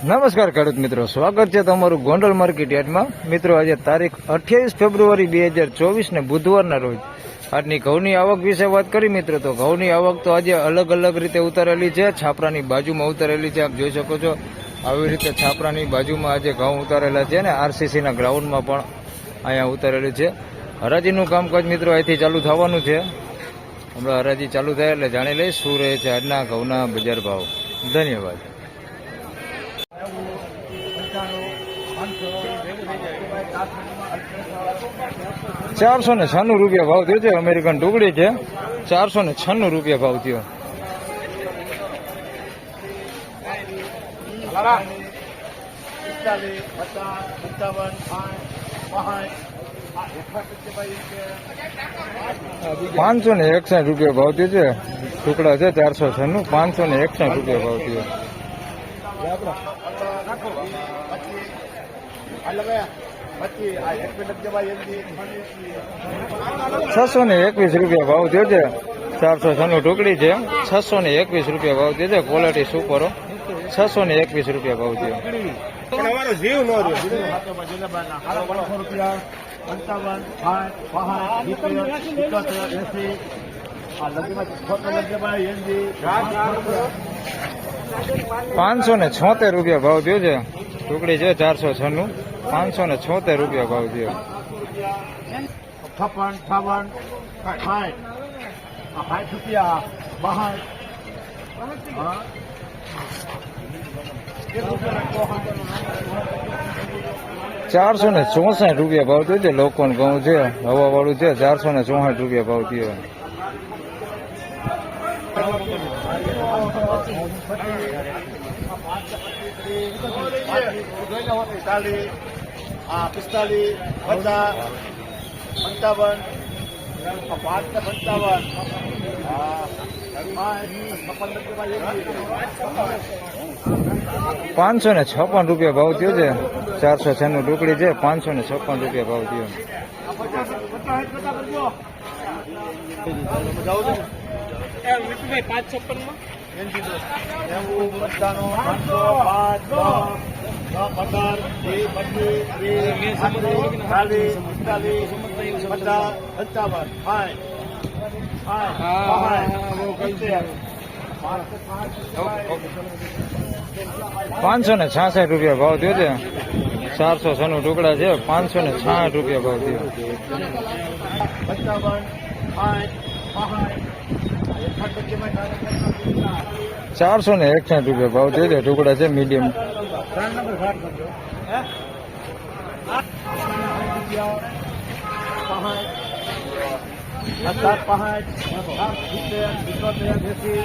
નમસ્કાર ખેડૂત મિત્રો, સ્વાગત છે તમારું ગોંડલ માર્કેટ યાર્ડમાં. મિત્રો, આજે તારીખ અઠ્યાવીસ ફેબ્રુઆરી બે હજાર ચોવીસ ને બુધવારના રોજ. આજની ઘઉંની આવક વિશે વાત કરી મિત્રો, તો ઘઉંની આવક તો આજે અલગ અલગ રીતે ઉતારેલી છે. છાપરાની બાજુમાં ઉતારેલી છે, આપ જોઈ શકો છો. આવી રીતે છાપરાની બાજુમાં આજે ઘઉં ઉતારેલા છે ને આરસીસીના ગ્રાઉન્ડમાં પણ અહીંયા ઉતારેલી છે. હરાજીનું કામકાજ મિત્રો અહીંથી ચાલુ થવાનું છે. હમણાં હરાજી ચાલુ થાય એટલે જાણી લઈશ શું રહે છે આજના ઘઉંના બજાર ભાવ. ધન્યવાદ. ચારસો ને છન્નું રૂપિયા ભાવ થયો છે અમેરિકન ટુકડી છે. ચારસો ને છન્નું રૂપિયા ભાવ થયો. પાંચસો ને એકસાઠ રૂપિયા ભાવ થયો છે. ટુકડા છે ચારસો છન્નું પાંચસો ને એકસાઠ રૂપિયા ભાવ થયો. છસો ને એકવીસ રૂપિયા ભાવ થયો છે. ચારસો છન્નું ટુકડી છે. છસો ને એકવીસ રૂપિયા ભાવ થયો છે. ક્વોલિટી સુપરો છસો ને એકવીસ રૂપિયા ભાવ થયો. પાંચસો ને છોતેર રૂપિયા ભાવ થયો છે. ટુકડી છે ચારસો છન્નું પાંચસો ને છોતેર રૂપિયા ભાવ થયો છપ્પન છાવન સાઠ રૂપિયા બહાર ચારસો ને ચોસઠ રૂપિયા ભાવ થયો છે લોકોને ઘઉં છે હવા વાળું છે ચારસો ને ચોસઠ રૂપિયા ભાવ થયો પિસ્તાલીસ આ પિસ્તાલીસ પચાસ પંચાવન પાંચ ને પંચાવન છપ્પન પાંચસો ને છપ્પન રૂપિયા ભાવ થયો છે ચારસો છન્નું ટુકડી છે પાંચસો ને છપ્પન રૂપિયા ભાવ થયો પાંચસો પાંચ દસ દસ પંદર પચીસ ને છાસઠ રૂપિયા ભાવ થયો છે. ચારસો છન્નું ટુકડા છે, પાંચસો ને છાસઠ રૂપિયા ભાવ થયો. ચારસો ને એકસઠ રૂપિયા ભાવ થયો છે, ટુકડા છે, મીડિયમ. પાંચ સાત સિત્તેર સિત્તોતેર એસી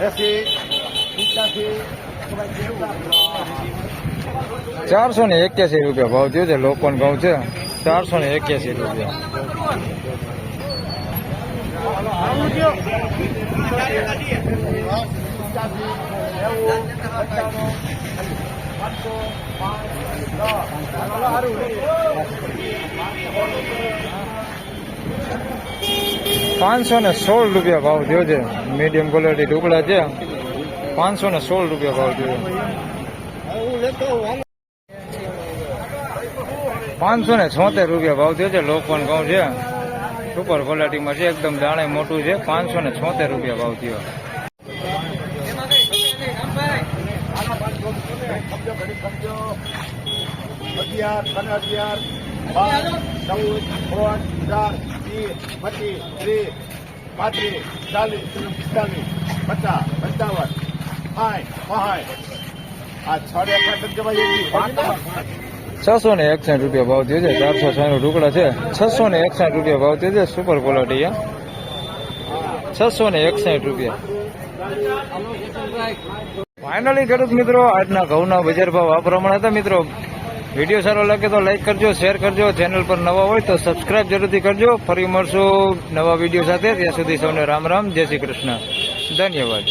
એસી પંચ્યાસી ચારસો ને એક્યાસી રૂપિયા ભાવ થયો છે લોકોન ઘઉં છે. ચારસો ને એક્યાસી રૂપિયા. પાંચસો ને સોળ રૂપિયા ભાવ થયો છે. મીડિયમ ક્વોલિટી ઢોકળા છે. પાંચસો ને સોળ રૂપિયા ભાવ થયો પાંચસો ને છોતેર રૂપિયા ભાવ થયો છે. લોકોન ઘઉં છે. સુપર ક્વોલિટીમાં છે. એકદમ દાણે મોટું છે. પાંચસો ને છોતેર રૂપિયા ભાવ થયો. અગિયાર ત્રણ અગિયાર, બાર, ચૌદ ત્રણ ચાર વીસ પચીસ ત્રીસ પાંત્રીસ, ચાલીસ, પિસ્તાલીસ, પચાસ, પંચાવન, સાઠ પાંઠ આ છ છસો ને એકસાઠ રૂપિયા ભાવ થયો છે, ચારસો છનું ટુકડા છે. છસો ને એકસાઠ રૂપિયા ભાવ થયો છે સુપર ક્વોલિટી છે છસો ને એકસાઠ રૂપિયા. ફાઇનલી ખેડૂત મિત્રો, આજના ઘઉંના બજાર ભાવ આ પ્રમાણે હતા મિત્રો. વીડિયો સારો લાગે તો લાઈક કરજો શેર કરજો. ચેનલ પર નવા હોય તો સબસ્ક્રાઇબ જરૂરથી કરજો. ફરી મળશું નવા વીડિયો સાથે. ત્યાં સુધી સૌને રામ રામ. જય શ્રી કૃષ્ણ. ધન્યવાદ.